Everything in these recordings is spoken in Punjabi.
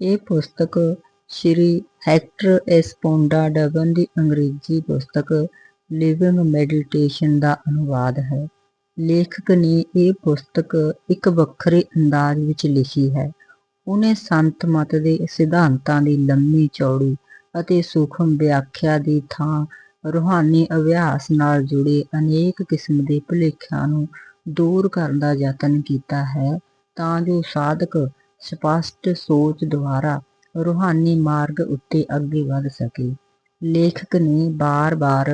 ਇਹ ਪੁਸਤਕ ਸ਼੍ਰੀ ਹੈਕਟਰ ਐਸ ਪੌਂਡਾ ਡਗਨ ਦੀ ਅੰਗਰੇਜ਼ੀ ਪੁਸਤਕ ਲਿਵਿੰਗ ਮੈਡੀਟੇਸ਼ਨ ਦਾ ਅਨੁਵਾਦ ਹੈ। ਲੇਖਕ ਨੇ ਇਹ ਪੁਸਤਕ ਇੱਕ ਵੱਖਰੇ ਅੰਦਾਜ਼ ਵਿੱਚ ਲਿਖੀ ਹੈ। ਉਹਨੇ ਸੰਤ ਮਤ ਦੇ ਸਿਧਾਂਤਾਂ ਦੀ ਲੰਮੀ ਚੌੜੀ ਅਤੇ ਸੂਖਮ ਵਿਆਖਿਆ ਦੀ ਥਾਂ, ਰੂਹਾਨੀ ਅਭਿਆਸ ਨਾਲ ਜੁੜੇ ਅਨੇਕ ਕਿਸਮ ਦੇ ਭੁਲੇਖਿਆਂ ਨੂੰ ਦੂਰ ਕਰਨ ਦਾ ਯਤਨ ਕੀਤਾ ਹੈ ਤਾਂ ਜੋ ਸਾਧਕ ਸਪਸ਼ਟ ਸੋਚ ਦੁਆਰਾ ਰੂਹਾਨੀ ਮਾਰਗ ਉੱਤੇ ਅੱਗੇ ਵਧ ਸਕੇ। ਲੇਖਕ ਨੇ ਬਾਰ-ਬਾਰ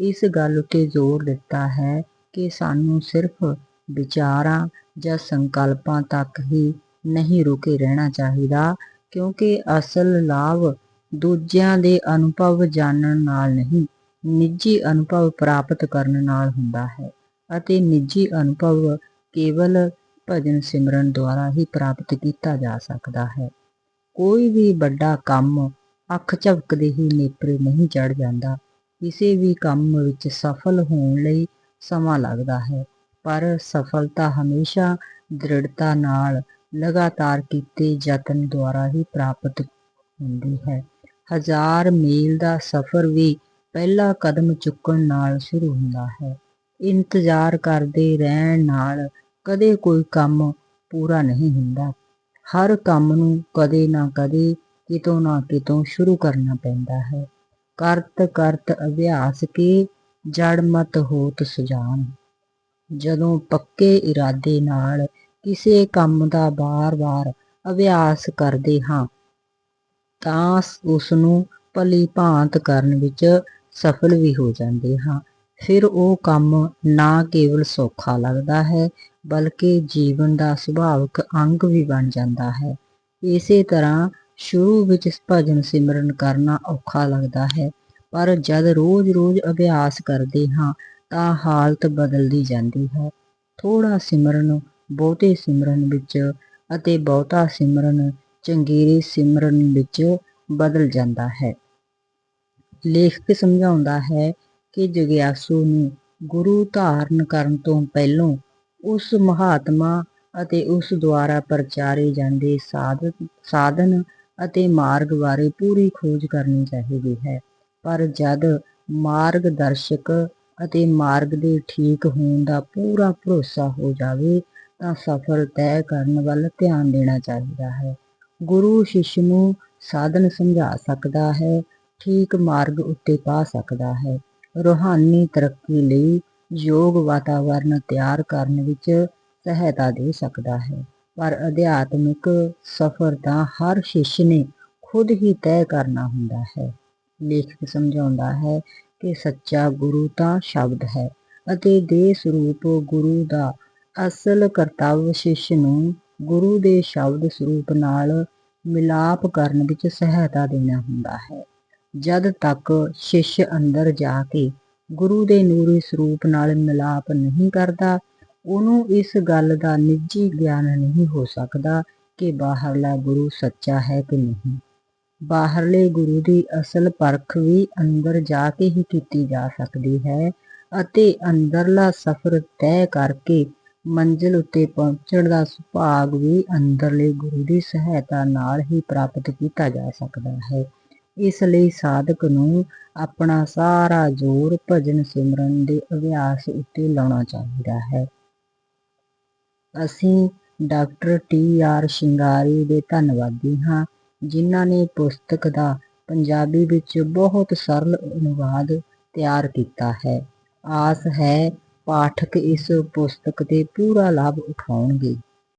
ਇਸ ਗੱਲ ਉੱਤੇ ਜ਼ੋਰ ਦਿੱਤਾ ਹੈ ਕਿ ਸਾਨੂੰ ਸਿਰਫ ਵਿਚਾਰਾਂ ਜਾਂ ਸੰਕਲਪਾਂ ਤੱਕ ਹੀ ਨਹੀਂ ਰੁਕੇ ਰਹਿਣਾ ਚਾਹੀਦਾ, ਕਿਉਂਕਿ ਅਸਲ ਲਾਭ ਦੂਜਿਆਂ ਦੇ ਅਨੁਭਵ ਜਾਣਨ ਨਾਲ ਨਹੀਂ, ਨਿੱਜੀ ਅਨੁਭਵ ਪ੍ਰਾਪਤ ਕਰਨ ਨਾਲ ਹੁੰਦਾ ਹੈ ਅਤੇ ਨਿੱਜੀ ਅਨੁਭਵ ਕੇਵਲ ਭਜਨ ਸਿਮਰਨ ਦੁਆਰਾ ਹੀ ਪ੍ਰਾਪਤ ਕੀਤਾ ਜਾ ਸਕਦਾ ਹੈ। ਕੋਈ ਵੀ ਵੱਡਾ ਕੰਮ ਅੱਖ ਝਪਕਦੇ ਹੀ ਨੇਪਰੇ ਨਹੀਂ ਚੜ ਜਾਂਦਾ। ਕਿਸੇ ਵੀ ਕੰਮ ਵਿੱਚ ਸਫਲ ਹੋਣ ਲਈ ਸਮਾਂ ਲੱਗਦਾ ਹੈ, ਪਰ ਸਫਲਤਾ ਹਮੇਸ਼ਾ ਦ੍ਰਿੜਤਾ ਨਾਲ ਲਗਾਤਾਰ ਕੀਤੇ ਯਤਨ ਦੁਆਰਾ ਹੀ ਪ੍ਰਾਪਤ ਹੁੰਦੀ ਹੈ। ਹਜ਼ਾਰ ਮੀਲ ਦਾ ਸਫ਼ਰ ਵੀ ਪਹਿਲਾ ਕਦਮ ਚੁੱਕਣ ਨਾਲ ਸ਼ੁਰੂ ਹੁੰਦਾ ਹੈ। ਇੰਤਜ਼ਾਰ ਕਰਦੇ ਰਹਿਣ ਨਾਲ ਕਦੇ ਕੋਈ ਕੰਮ ਪੂਰਾ ਨਹੀਂ ਹੁੰਦਾ। ਹਰ ਕੰਮ ਨੂੰ ਕਦੇ ਨਾ ਕਦੇ ਕਿਤੋਂ ਨਾ ਕਿਤੋਂ ਸ਼ੁਰੂ ਕਰਨਾ ਪੈਂਦਾ ਹੈ। ਕਰਤ ਕਰਤ ਅਭਿਆਸ ਕੇ ਜੜ ਮਤ ਹੋਤ ਸੁਜਾਨ। ਜਦੋਂ ਪੱਕੇ ਇਰਾਦੇ ਨਾਲ ਕਿਸੇ ਕੰਮ ਦਾ ਬਾਰ-ਬਾਰ ਅਭਿਆਸ ਕਰਦੇ ਹਾਂ, ਤਾਂ ਉਸ ਨੂੰ ਭਲੀ ਭਾਂਤ ਕਰਨ ਵਿੱਚ ਸਫਲ ਵੀ ਹੋ ਜਾਂਦੇ ਹਾਂ। ਫਿਰ ਉਹ ਕੰਮ ਨਾ ਕੇਵਲ ਸੌਖਾ ਲੱਗਦਾ ਹੈ, ਬਲਕਿ ਜੀਵਨ ਦਾ ਸੁਭਾਵਿਕ ਅੰਗ ਵੀ ਬਣ ਜਾਂਦਾ ਹੈ। ਇਸੇ ਤਰ੍ਹਾਂ ਸ਼ੁਰੂ ਵਿੱਚ ਭਜਨ ਸਿਮਰਨ ਕਰਨਾ ਔਖਾ ਲੱਗਦਾ ਹੈ, ਪਰ ਜਦ ਰੋਜ਼-ਰੋਜ਼ ਅਭਿਆਸ ਕਰਦੇ ਹਾਂ, ਤਾਂ ਹਾਲਤ ਬਦਲਦੀ ਜਾਂਦੀ ਹੈ। ਥੋੜਾ ਸਿਮਰਨ, ਬਹੁਤੇ ਸਿਮਰਨ ਵਿੱਚ ਅਤੇ ਬਹੁਤਾ ਸਿਮਰਨ, ਚੰਗੇਰੇ ਸਿਮਰਨ ਵਿੱਚ ਬਦਲ ਜਾਂਦਾ ਹੈ। ਲੇਖਕ ਸਮਝਾਉਂਦਾ ਹੈ ਕਿ ਜਗਿਆਸੂ ਨੂੰ ਗੁਰੂ ਧਾਰਨ ਕਰਨ ਤੋਂ ਪਹਿਲਾਂ ਉਸ ਮਹਾਤਮਾ ਅਤੇ ਉਸ ਦੁਆਰਾ ਪ੍ਰਚਾਰੇ ਜਾਂਦੇ ਸਾਧਨ ਅਤੇ ਮਾਰਗ ਬਾਰੇ ਪੂਰੀ ਖੋਜ ਕਰਨੀ ਚਾਹੀਦੀ ਹੈ। ਪਰ ਜਦ ਮਾਰਗਦਰਸ਼ਕ ਅਤੇ ਮਾਰਗ ਦੇ ਠੀਕ ਹੋਣ ਦਾ ਪੂਰਾ ਭਰੋਸਾ ਹੋ ਜਾਵੇ, ਤਾਂ ਸਫ਼ਰ ਤੈਅ ਕਰਨ ਵੱਲ ਧਿਆਨ ਦੇਣਾ ਚਾਹੀਦਾ ਹੈ। ਗੁਰੂ ਸ਼ਿਸ਼ ਨੂੰ ਸਾਧਨ ਸਮਝਾ ਸਕਦਾ ਹੈ, ਠੀਕ ਮਾਰਗ ਉੱਤੇ ਪਾ ਸਕਦਾ ਹੈ। ਰੂਹਾਨੀ ਤਰੱਕੀ ਲਈ ਯੋਗ ਵਾਤਾਵਰਣ ਤਿਆਰ ਕਰਨ ਵਿੱਚ ਸਹਾਇਤਾ ਦੇ ਸਕਦਾ ਹੈ। ਪਰ ਅਧਿਆਤਮਿਕ ਸਫ਼ਰ ਦਾ ਹਰ ਸ਼ਿਸ਼ ਨੇ ਖੁਦ ਹੀ ਤੈਅ ਕਰਨਾ ਹੁੰਦਾ ਹੈ। ਲੇਖਕ ਸਮਝਾਉਂਦਾ ਹੈ ਕਿ ਸੱਚਾ ਗੁਰੂ ਤਾਂ ਸ਼ਬਦ ਹੈ ਅਤੇ ਦੇ ਸਰੂਪ ਗੁਰੂ ਦਾ ਅਸਲ ਕਰਤੱਵ ਸ਼ਿਸ਼ ਨੂੰ ਗੁਰੂ ਦੇ ਸ਼ਬਦ ਸਰੂਪ ਨਾਲ ਮਿਲਾਪ ਕਰਨ ਵਿੱਚ ਸਹਾਇਤਾ ਦੇਣਾ ਹੁੰਦਾ ਹੈ। ਜਦ ਤੱਕ ਸ਼ਿਸ਼ ਅੰਦਰ ਜਾ ਕੇ ਗੁਰੂ ਦੇ ਨੂਰੀ ਸਰੂਪ ਨਾਲ ਮਿਲਾਪ ਨਹੀਂ ਕਰਦਾ, ਉਹਨੂੰ ਇਸ ਗੱਲ ਦਾ ਨਿੱਜੀ ਗਿਆਨ ਨਹੀਂ ਹੋ ਸਕਦਾ ਕਿ ਬਾਹਰਲਾ ਗੁਰੂ ਸੱਚਾ ਹੈ ਕਿ ਨਹੀਂ। ਬਾਹਰਲੇ ਗੁਰੂ ਦੀ ਅਸਲ ਪਰਖ ਵੀ ਅੰਦਰ ਜਾ ਕੇ ਹੀ ਕੀਤੀ ਜਾ ਸਕਦੀ ਹੈ ਅਤੇ ਅੰਦਰਲਾ ਸਫ਼ਰ ਤੈਅ ਕਰਕੇ ਮੰਜ਼ਿਲ ਉੱਤੇ ਪਹੁੰਚਣ ਦਾ ਸੁਭਾਗ ਵੀ ਅੰਦਰਲੇ ਗੁਰੂ ਦੀ ਸਹਾਇਤਾ ਨਾਲ ਹੀ ਪ੍ਰਾਪਤ ਕੀਤਾ ਜਾ ਸਕਦਾ ਹੈ। ਇਸ ਲਈ ਸਾਧਕ ਨੂੰ ਆਪਣਾ ਸਾਰਾ ਜ਼ੋਰ ਭਜਨ ਸਿਮਰਨ ਦੇ ਅਭਿਆਸ ਉੱਤੇ ਲਾਉਣਾ ਚਾਹੀਦਾ ਹੈ। ਅਸੀਂ ਡਾਕਟਰ ਟੀ ਆਰ ਸ਼ਿੰਗਾਰੀ ਦੇ ਧੰਨਵਾਦੀ ਹਾਂ, ਜਿਨ੍ਹਾਂ ਨੇ ਪੁਸਤਕ ਦਾ ਪੰਜਾਬੀ ਵਿੱਚ ਬਹੁਤ ਸਰਲ ਅਨੁਵਾਦ ਤਿਆਰ ਕੀਤਾ ਹੈ। ਆਸ ਹੈ ਪਾਠਕ ਇਸ ਪੁਸਤਕ ਤੇ ਪੂਰਾ ਲਾਭ ਉਠਾਉਣਗੇ।